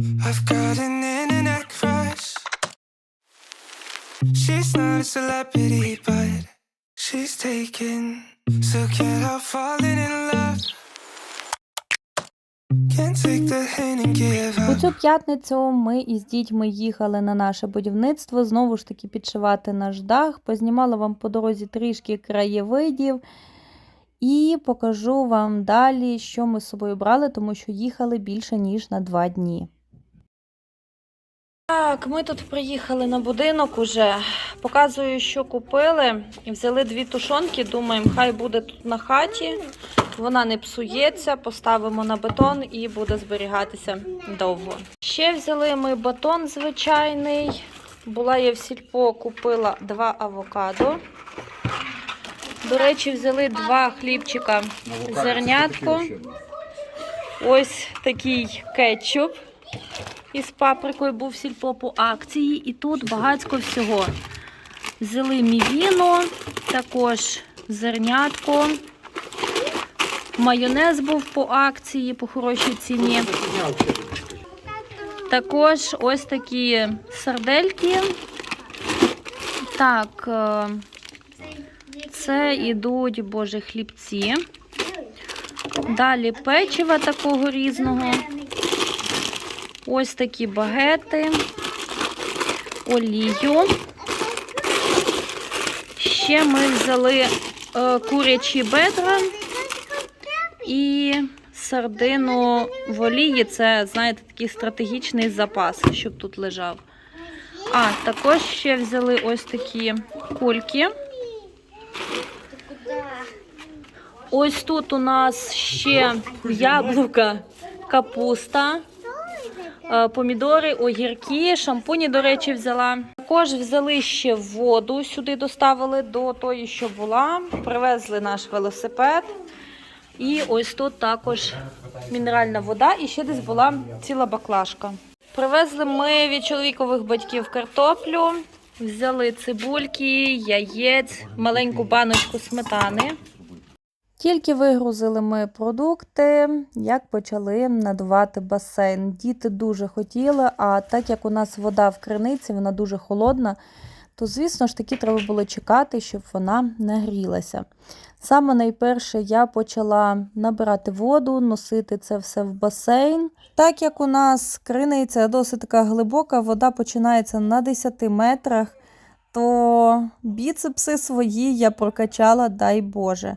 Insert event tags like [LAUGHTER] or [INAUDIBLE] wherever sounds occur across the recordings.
I've got an internet crush. She's not a celebrity, but she's taken. So can't help falling in love. У цю п'ятницю ми із дітьми їхали на наше будівництво, знову ж таки підшивати наш дах. Познімала вам по дорозі трішки краєвидів. І покажу вам далі, що ми з собою брали, тому що їхали більше, ніж на два дні. Так, ми тут приїхали на будинок уже. Показую, що купили. Взяли дві тушонки, думаємо, хай буде тут на хаті. Вона не псується, поставимо на бетон і буде зберігатися довго. Ще взяли ми батон звичайний. Була я в сільпо, купила два авокадо. До речі, взяли два хлібчика зернятко. Ось такий кетчуп із паприкою був сільпо по акції. І тут багатько всього. Взяли мівіно, також зернятко. Майонез був по акції по хорошій ціні. Також ось такі сардельки. Так, е, це ідуть, боже, хлібці. Далі печива такого різного. Ось такі багети, олію. Ще ми взяли е, курячі бедра і сардину в олії. Це, знаєте, такий стратегічний запас, щоб тут лежав. А, також ще взяли ось такі кульки. Ось тут у нас ще яблука, капуста, помідори, огірки, шампуні, до речі, взяла. Також взяли ще воду, сюди доставили до тої, що була. Привезли наш велосипед. І ось тут також мінеральна вода, і ще десь була ціла баклажка. Привезли ми від чоловікових батьків картоплю, взяли цибульки, яєць, маленьку баночку сметани. Тільки вигрузили ми продукти, як почали надувати басейн. Діти дуже хотіли, а так як у нас вода в криниці, вона дуже холодна, то, звісно ж таки, треба було чекати, щоб вона нагрілася. Саме найперше я почала набирати воду, носити це все в басейн. Так як у нас криниця досить така глибока, вода починається на 10 метрах, то біцепси свої я прокачала, дай Боже.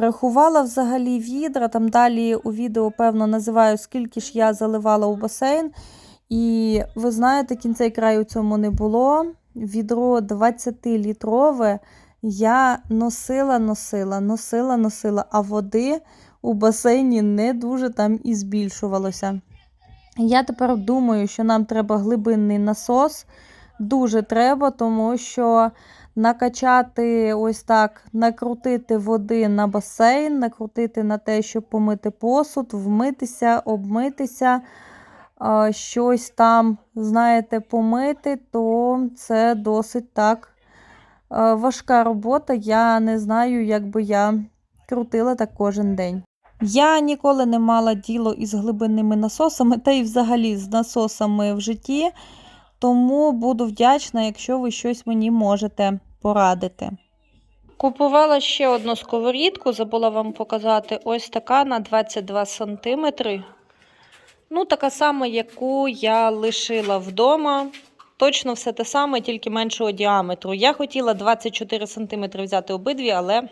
Рахувала взагалі відра, там далі у відео, певно, називаю, скільки ж я заливала у басейн. І ви знаєте, кінцей краю у цьому не було. Відро 20-літрове я носила, носила, носила, носила, а води у басейні не дуже там і збільшувалося. Я тепер думаю, що нам треба глибинний насос. Дуже треба, тому що накачати ось так, накрутити води на басейн, накрутити на те, щоб помити посуд, вмитися, обмитися, щось там, знаєте, помити, то це досить так важка робота. Я не знаю, як би я крутила так кожен день. Я ніколи не мала діло із глибинними насосами, та й взагалі з насосами в житті. Тому буду вдячна, якщо ви щось мені можете порадити. Купувала ще одну сковорідку, забула вам показати. Ось така на 22 см. Ну, така сама, яку я лишила вдома. Точно все те саме, тільки меншого діаметру. Я хотіла 24 см взяти обидві, але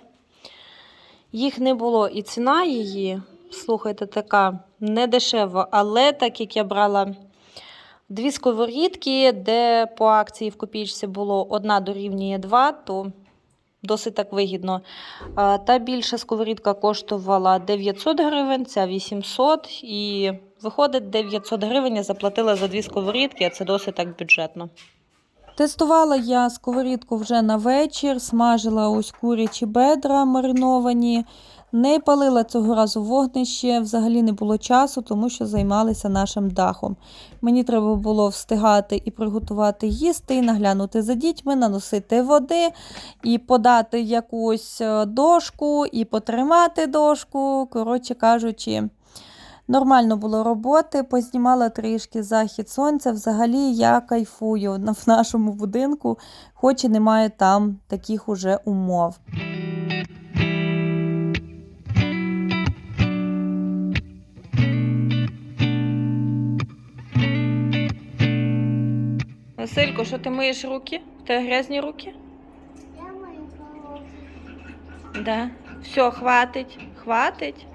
їх не було. І ціна її, слухайте, така не дешева. Але так як я брала дві сковорідки, де по акції в копійці було одна дорівнює 2, то досить так вигідно. Та більша сковорідка коштувала 900 гривень, ця 800 і виходить 900 гривень я заплатила за дві сковорідки, а це досить так бюджетно. Тестувала я сковорідку вже на вечір, смажила ось курячі бедра мариновані. Не палила цього разу вогнище, взагалі не було часу, тому що займалися нашим дахом. Мені треба було встигати і приготувати їсти, і наглянути за дітьми, наносити води, і подати якусь е, дошку, і потримати дошку. Коротше кажучи, Нормально було роботи, познімала трішки захід сонця. Взагалі я кайфую в нашому будинку, хоч і немає там таких уже умов. Василько, що ти миєш руки? У тебе грязні руки? Я маю голову. Да. Все, хватить, хватить.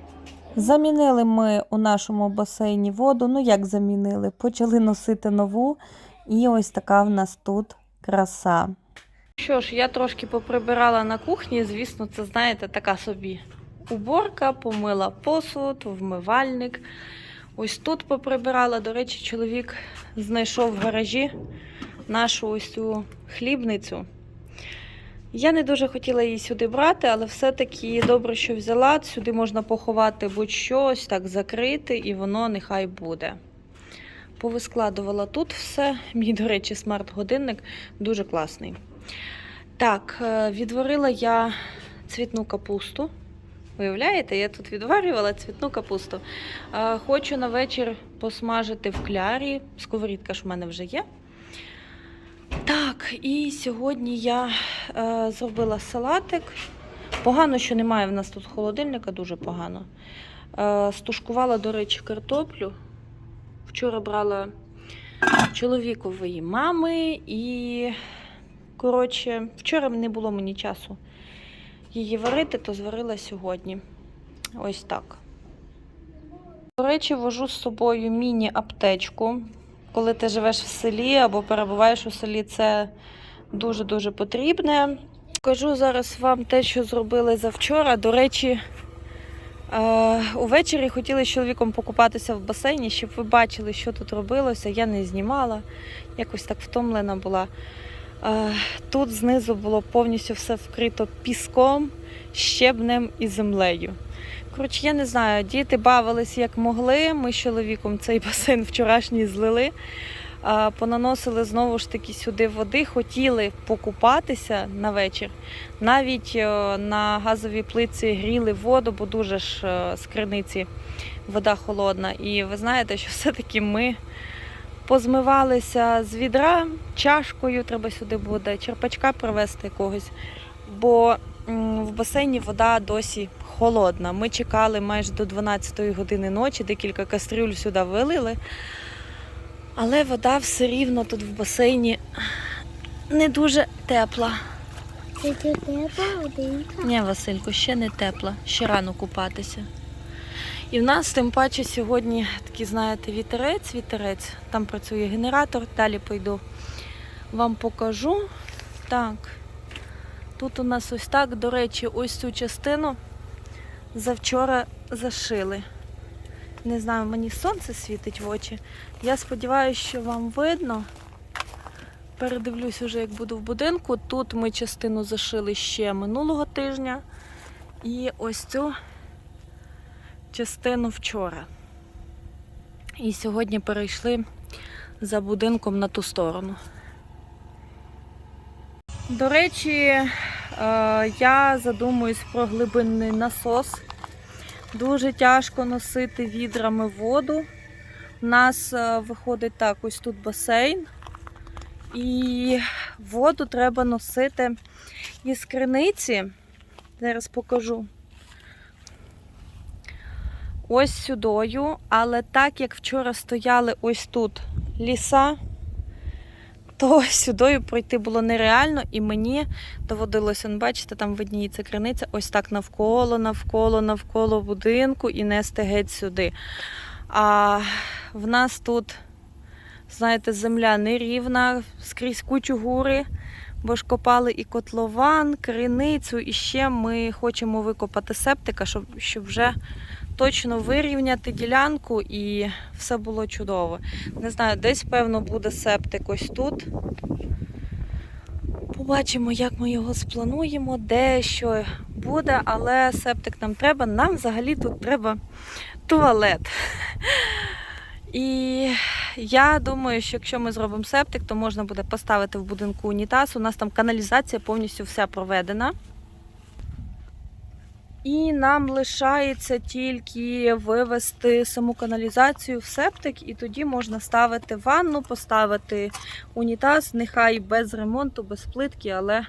Замінили ми у нашому басейні воду. Ну як замінили? Почали носити нову, і ось така в нас тут краса. Що ж, я трошки поприбирала на кухні. Звісно, це знаєте, така собі уборка, помила посуд, вмивальник. Ось тут поприбирала. До речі, чоловік знайшов в гаражі нашу ось цю хлібницю. Я не дуже хотіла її сюди брати, але все-таки добре, що взяла. Сюди можна поховати будь-що, так закрити, і воно нехай буде. Повискладувала тут все. Мій, до речі, смарт-годинник дуже класний. Так, е, відварила я цвітну капусту. Виявляєте, я тут відварювала цвітну капусту. Хочу на вечір посмажити в клярі. Сковорідка ж в мене вже є. Так, і сьогодні я е, зробила салатик. Погано, що немає в нас тут холодильника, дуже погано. Е, стушкувала, до речі, картоплю. Вчора брала чоловікової мами і Коротше, вчора не було мені часу її варити, то зварила сьогодні. Ось так. До речі, вожу з собою міні-аптечку. Коли ти живеш в селі або перебуваєш у селі, це дуже-дуже потрібне. Покажу зараз вам те, що зробили завчора. До речі, е, увечері хотіли з чоловіком покупатися в басейні, щоб ви бачили, що тут робилося. Я не знімала, якось так втомлена була. Е, Тут знизу було повністю все вкрито піском, щебнем і землею. Коротше, я не знаю, діти бавились як могли. Ми з чоловіком цей [LAUGHS] басейн вчорашній злили. Понаносили знову ж таки сюди води, хотіли покупатися на вечір. Навіть е, на газовій плитці гріли воду, бо дуже ж е, з криниці вода холодна. І ви знаєте, що [LAUGHS] все-таки ми позмивалися з відра чашкою, треба сюди буде черпачка привезти якогось, бо в басейні вода досі холодна. Ми чекали майже до 12 години ночі, декілька кастрюль сюди вилили. Але вода все рівно тут в басейні не дуже тепла. Це тебе. Ні, Василько, ще не тепла, ще рано купатися. І в нас тим паче сьогодні такий, знаєте, вітерець, вітерець. Там працює генератор, далі пойду вам покажу. Так, тут у нас ось так, до речі, ось цю частину завчора зашили. Не знаю, мені сонце світить в очі. Я сподіваюся, що вам видно. Передивлюсь уже, як буду в будинку. Тут ми частину зашили ще минулого тижня. І ось цю частину вчора. І сьогодні перейшли за будинком на ту сторону. До речі, е, я задумуюсь про глибинний насос. Дуже тяжко носити відрами воду. У нас е, виходить так, ось тут басейн. І воду треба носити із криниці. Зараз покажу. Ось сюдою, але так як вчора стояли ось тут ліса, то [LAUGHS] сюдою пройти було нереально, і мені доводилося, он, бачите, там видніється криниця, ось так навколо, навколо, навколо будинку і нести геть сюди. А в нас тут, знаєте, земля нерівна, скрізь кучу гури, бо ж копали і котлован, криницю, і ще ми хочемо викопати септика, щоб, щоб вже точно вирівняти ділянку і все було чудово. Не знаю, десь, певно, буде септик ось тут. Побачимо, як ми його сплануємо, де що буде, але септик нам треба. Нам взагалі тут треба туалет. І я думаю, що якщо ми зробимо септик, то можна буде поставити в будинку унітаз. У нас там каналізація повністю вся проведена. І нам лишається тільки вивести саму каналізацію в септик, і тоді можна ставити ванну, поставити унітаз, нехай без ремонту, без плитки, але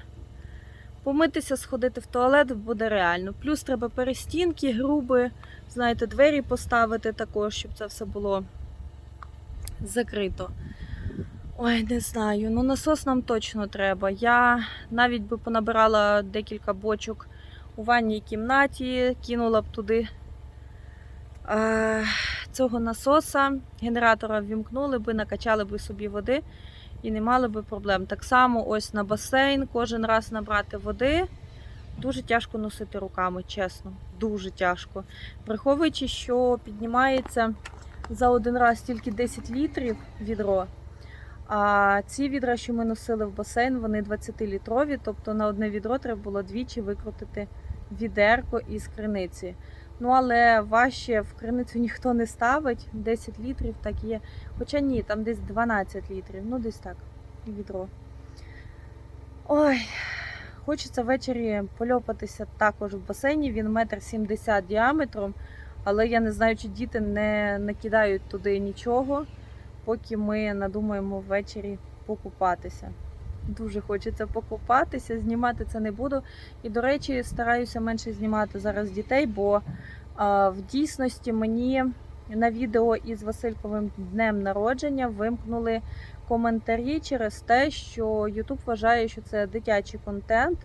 помитися, сходити в туалет буде реально. Плюс треба перестінки, груби, знаєте, двері поставити також, щоб це все було закрито. Ой, не знаю. Ну насос нам точно треба. Я навіть би понабирала декілька бочок у ванній кімнаті, кинула б туди е, цього насоса, генератора ввімкнули би, накачали би собі води і не мали би проблем. Так само ось на басейн кожен раз набрати води. Дуже тяжко носити руками, чесно. Дуже тяжко. Враховуючи, що піднімається за один раз тільки 10 літрів відро. А ці відра, що ми носили в басейн, вони 20-літрові, тобто на одне відро треба було двічі викрутити відерко із криниці. Ну, але важче в криницю ніхто не ставить. 10 літрів так є. Хоча ні, там десь 12 літрів, ну десь так, відро. Ой, хочеться ввечері польопатися також в басейні. Він метр сімдесят діаметром, але я не знаю, чи діти не накидають туди нічого поки ми надумаємо ввечері покупатися. Дуже хочеться покупатися, знімати це не буду. І, до речі, стараюся менше знімати зараз дітей, бо а, в дійсності мені на відео із Васильковим днем народження вимкнули коментарі через те, що YouTube вважає, що це дитячий контент.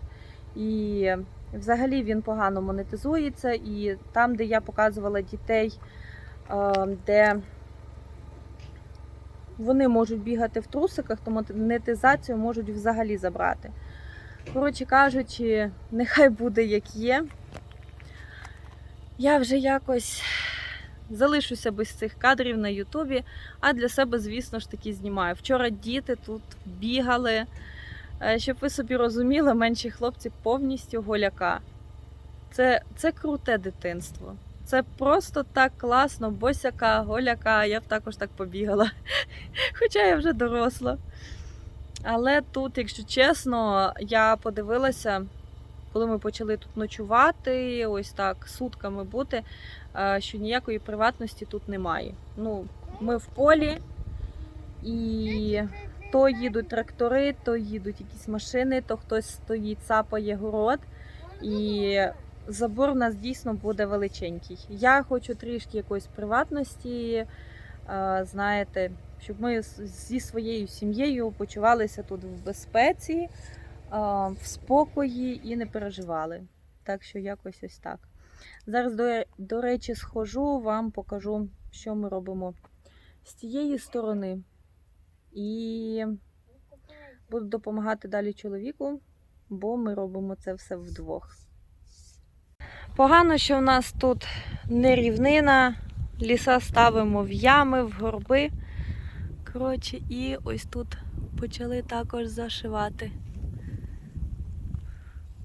І взагалі він погано монетизується. І там, де я показувала дітей, а, де вони можуть бігати в трусиках, то монетизацію можуть взагалі забрати. Коротше кажучи, нехай буде як є. Я вже якось залишуся без цих кадрів на Ютубі, а для себе, звісно ж таки, знімаю. Вчора діти тут бігали. Е, Щоб ви собі розуміли, менші хлопці повністю голяка. Це, це круте дитинство. Це просто так класно, босяка, голяка, я б також так побігала. [LAUGHS] Хоча я вже доросла. Але тут, якщо чесно, я подивилася, коли ми почали тут ночувати, ось так, сутками бути, е, що ніякої приватності тут немає. Ну, ми в полі, і то їдуть трактори, то їдуть якісь машини, то хтось стоїть, цапає город. І забор у нас дійсно буде величенький. Я хочу трішки якоїсь приватності, е, знаєте, щоб ми зі своєю сім'єю почувалися тут в безпеці, е, в спокої і не переживали. Так що якось ось так. Зараз, до, до речі, схожу, вам покажу, що ми робимо з тієї сторони. І буду допомагати далі чоловіку, бо ми робимо це все вдвох. Погано, що в нас тут не рівнина, ліса ставимо в ями, в горби. Коротше, і ось тут почали також зашивати.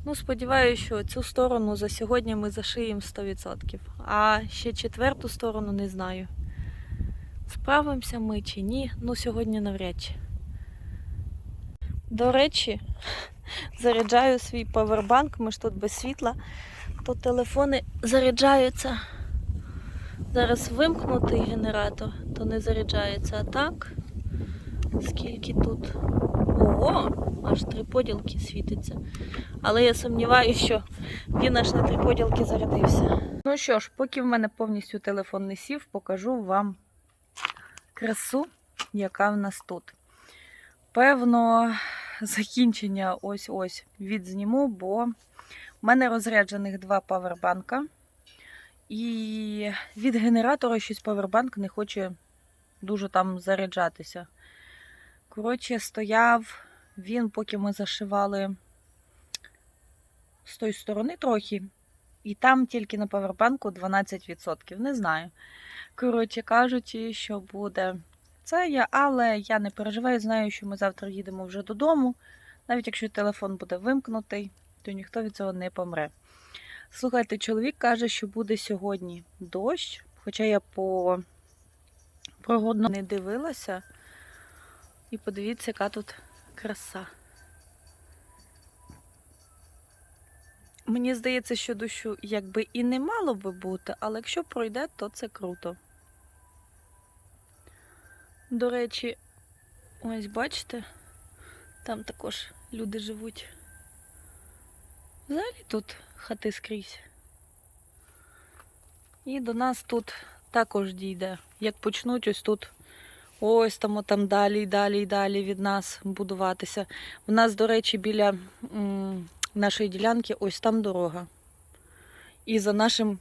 Ну, сподіваюся, що цю сторону за сьогодні ми зашиємо 100%. А ще четверту сторону не знаю. Справимося ми чи ні, ну сьогодні навряд чи. До речі, [LAUGHS] заряджаю свій павербанк, ми ж тут без світла. Тут телефони заряджаються. Зараз вимкнутий генератор, то не заряджається. А так, скільки тут. Ого, аж три поділки світиться. Але я сумніваюся, що він аж на три поділки зарядився. Ну що ж, поки в мене повністю телефон не сів, покажу вам красу, яка в нас тут. Певно, закінчення ось-ось відзніму, бо у мене розряджених два павербанка. І від генератора щось павербанк не хоче дуже там заряджатися. Коротше, стояв він, поки ми зашивали з тої сторони трохи. І там тільки на павербанку 12%. Не знаю. Коротше кажучи, що буде це я, але я не переживаю, знаю, що ми завтра їдемо вже додому. Навіть якщо телефон буде вимкнутий, то ніхто від цього не помре. Слухайте, чоловік каже, що буде сьогодні дощ, хоча я по прогодно не дивилася. І подивіться, яка тут краса. Мені здається, що дощу якби і не мало би бути, але якщо пройде, то це круто. До речі, ось бачите, там також люди живуть. Взагалі тут хати скрізь. І до нас тут також дійде. Як почнуть ось тут, ось там, там далі, і далі, і далі від нас будуватися. У нас, до речі, біля м, нашої ділянки ось там дорога. І за нашим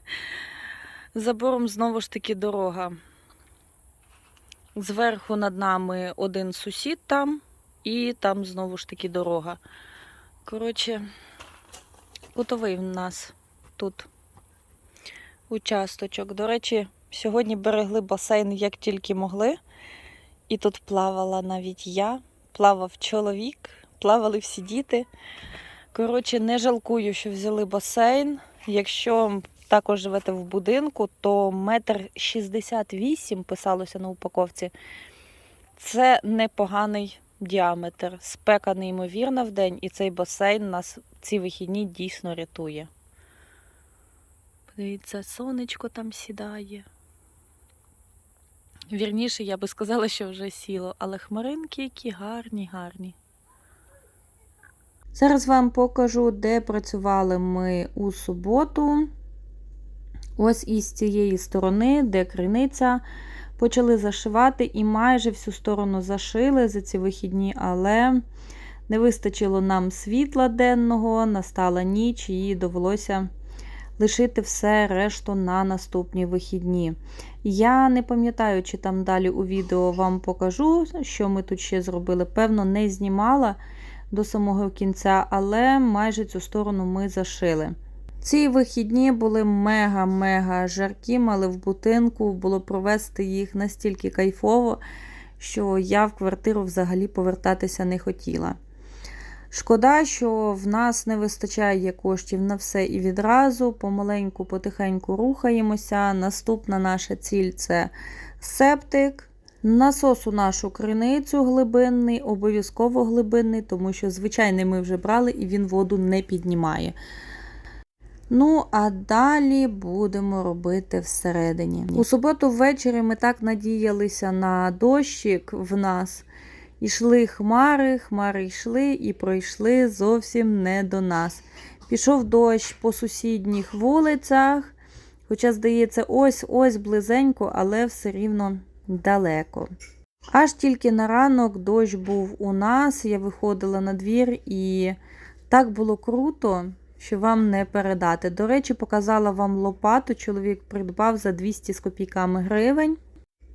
[LAUGHS] забором знову ж таки дорога. Зверху над нами один сусід там, і там знову ж таки дорога. Коротше, кутовий в нас тут участочок. До речі, сьогодні берегли басейн як тільки могли. І тут плавала навіть я, плавав чоловік, плавали всі діти. Коротше, не жалкую, що взяли басейн. Якщо також живете в будинку, то метр шістдесят вісім писалося на упаковці. Це непоганий діаметр. Спека неймовірна в день, і цей басейн нас ці вихідні дійсно рятує. Подивіться, сонечко там сідає. Вірніше, я би сказала, що вже сіло, але хмаринки які гарні, гарні. Зараз вам покажу, де працювали ми у суботу. Ось із цієї сторони, де криниця, почали зашивати і майже всю сторону зашили за ці вихідні, але не вистачило нам світла денного, настала ніч, і довелося лишити все решту на наступні вихідні. Я не пам'ятаю, чи там далі у відео вам покажу, що ми тут ще зробили. Певно, не знімала до самого кінця, але майже цю сторону ми зашили. Ці вихідні були мега-мега жаркі, але в будинку було провести їх настільки кайфово, що я в квартиру взагалі повертатися не хотіла. Шкода, що в нас не вистачає коштів на все і відразу. Помаленьку, потихеньку рухаємося. Наступна наша ціль це септик. Насос у нашу криницю глибинний, обов'язково глибинний, тому що звичайний ми вже брали і він воду не піднімає. Ну, а далі будемо робити всередині. У суботу ввечері ми так надіялися на дощик в нас. Ішли хмари, хмари йшли і пройшли зовсім не до нас. Пішов дощ по сусідніх вулицях, хоча, здається, ось-ось близенько, але все рівно далеко. Аж тільки на ранок дощ був у нас, я виходила на двір і так було круто, що вам не передати. До речі, показала вам лопату, чоловік придбав за 200 з копійками гривень.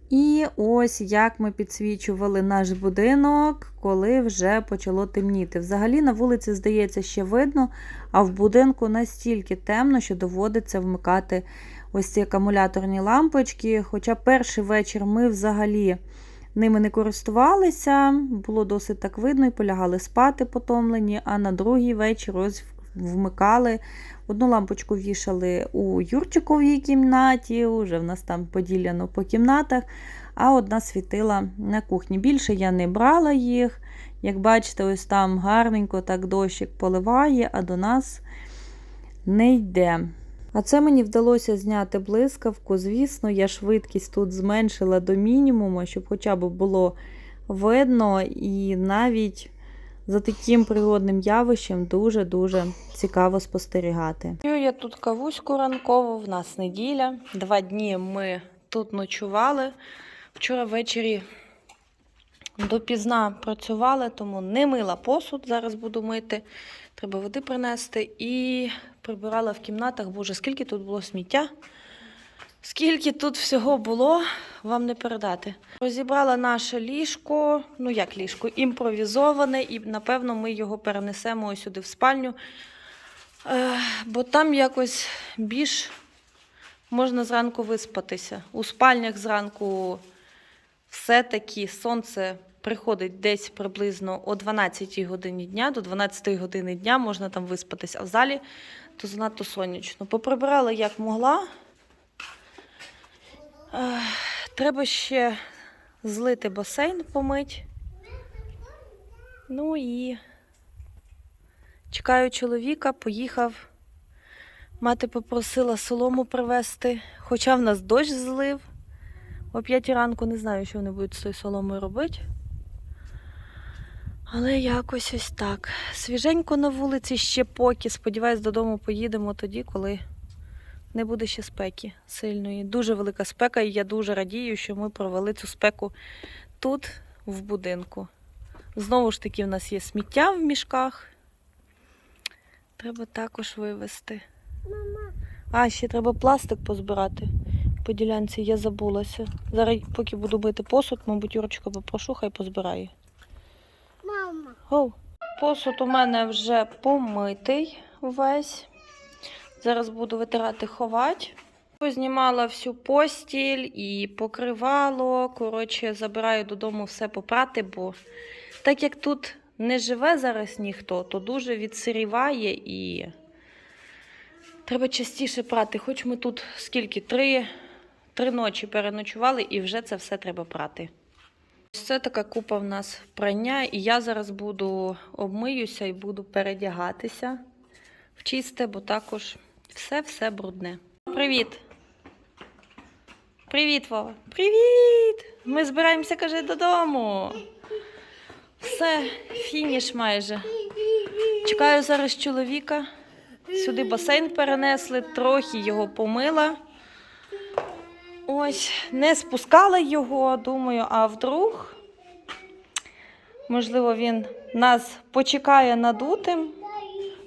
І ось як ми підсвічували наш будинок, коли вже почало темніти. Взагалі на вулиці, здається, ще видно, а в будинку настільки темно, що доводиться вмикати ось ці акумуляторні лампочки. Хоча перший вечір ми взагалі ними не користувалися, було досить так видно і полягали спати потомлені, а на другий вечір ось вмикали. Одну лампочку вішали у Юрчиковій кімнаті, вже в нас там поділяно по кімнатах, а одна світила на кухні. Більше я не брала їх. Як бачите, ось там гарненько так дощик поливає, а до нас не йде. А це мені вдалося зняти блискавку. Звісно, я швидкість тут зменшила до мінімуму, щоб хоча б було видно, і навіть за таким природним явищем дуже-дуже цікаво спостерігати. Я тут кавуську ранкову, в нас неділя. Два дні ми тут ночували. Вчора ввечері допізна працювали, тому не мила посуд. Зараз буду мити. Треба води принести. І прибирала в кімнатах. Боже, скільки тут було сміття. Скільки тут всього було, вам не передати. Розібрала наше ліжко, ну як ліжко, імпровізоване, і напевно ми його перенесемо ось сюди в спальню. Е, бо там якось більш можна зранку виспатися. У спальнях зранку все-таки сонце приходить десь приблизно о 12 годині дня, до 12 години дня можна там виспатися, а в залі то занадто сонячно. Поприбирала як могла. Треба ще злити басейн, помить. Ну і Чекаю чоловіка, поїхав. Мати попросила солому привезти, хоча в нас дощ злив. О п'ятій ранку не знаю, що вони будуть з тою соломою робити. Але якось ось так. Свіженько на вулиці ще поки. Сподіваюсь, додому поїдемо тоді, коли не буде ще спеки сильної. Дуже велика спека, і я дуже радію, що ми провели цю спеку тут, в будинку. Знову ж таки, в нас є сміття в мішках. Треба також вивезти. Мама, А, ще треба пластик позбирати. По ділянці я забулася. Зараз, поки буду мити посуд, мабуть, Юрочка попрошу, хай позбирає. мама. Оу. Посуд у мене вже помитий весь. Зараз буду витирати ховати. Познімала всю постіль і покривало. Коротше, забираю додому все попрати, бо так як тут не живе зараз ніхто, то дуже відсиріває і треба частіше прати. Хоч ми тут скільки? Три, три ночі переночували і вже це все треба прати. Це така купа в нас прання, і я зараз буду обмиюся і буду передягатися в чисте, бо також все-все брудне. Привіт! Привіт, Вова! Привіт! Ми збираємося, каже, додому. Все, фініш майже. Чекаю зараз чоловіка. Сюди басейн перенесли, трохи його помила. Ось, не спускала його, думаю, а вдруг, можливо, він нас почекає надутим.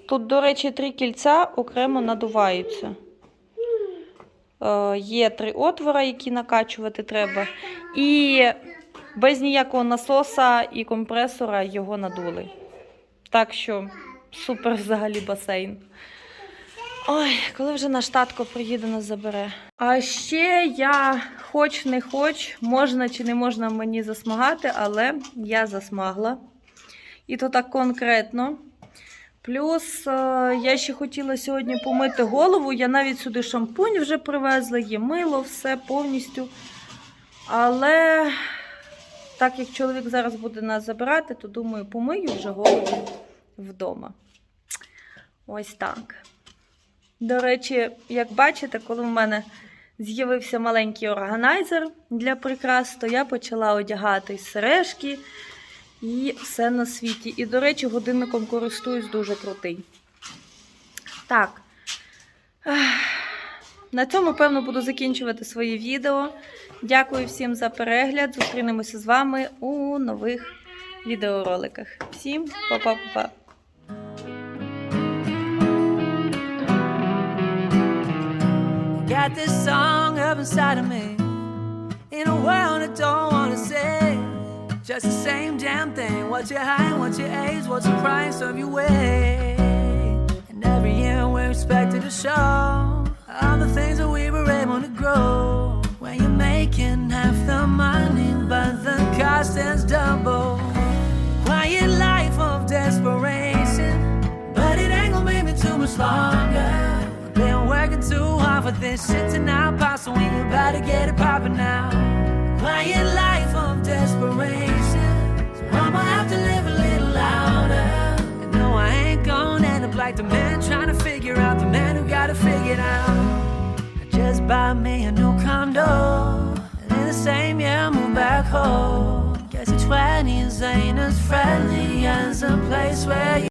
Тут, до речі, три кільця окремо надуваються. Е, є три отвора, які накачувати треба. І без ніякого насоса і компресора його надули. Так що супер взагалі басейн. Ой, коли вже наш татко приїде, нас забере. А ще я, хоч не хоч, можна чи не можна мені засмагати, але я засмагла. І то так конкретно. Плюс е, я ще хотіла сьогодні помити голову. Я навіть сюди шампунь вже привезла, є мило, все повністю. Але так як чоловік зараз буде нас забирати, то думаю, помию вже голову вдома. Ось так. До речі, як бачите, коли в мене з'явився маленький органайзер для прикрас, то я почала одягати сережки і все на світі. І, до речі, годинником користуюсь дуже крутий. Так. На цьому, певно, буду закінчувати своє відео. Дякую всім за перегляд. Зустрінемося з вами у нових відеороликах. Всім па-па-па-па! Got this song up inside of me In a world I don't wanna say Just the same damn thing. What's your height, what's your age, what's the price of your way And every year we're expected to show All the things that we were able to grow. When you're making half the money But the cost is double. Quiet life of desperation But it ain't gonna make me too much longer. Been working too hard for this shit to not so we about to get it poppin' now. Quiet life of desperation, so I'ma have to live a little louder. No, I ain't gonna end up like the man trying to figure out the man who got it figured out. I just bought me a new condo, and in the same year I moved back home. Guess your 20s ain't as friendly as a place where you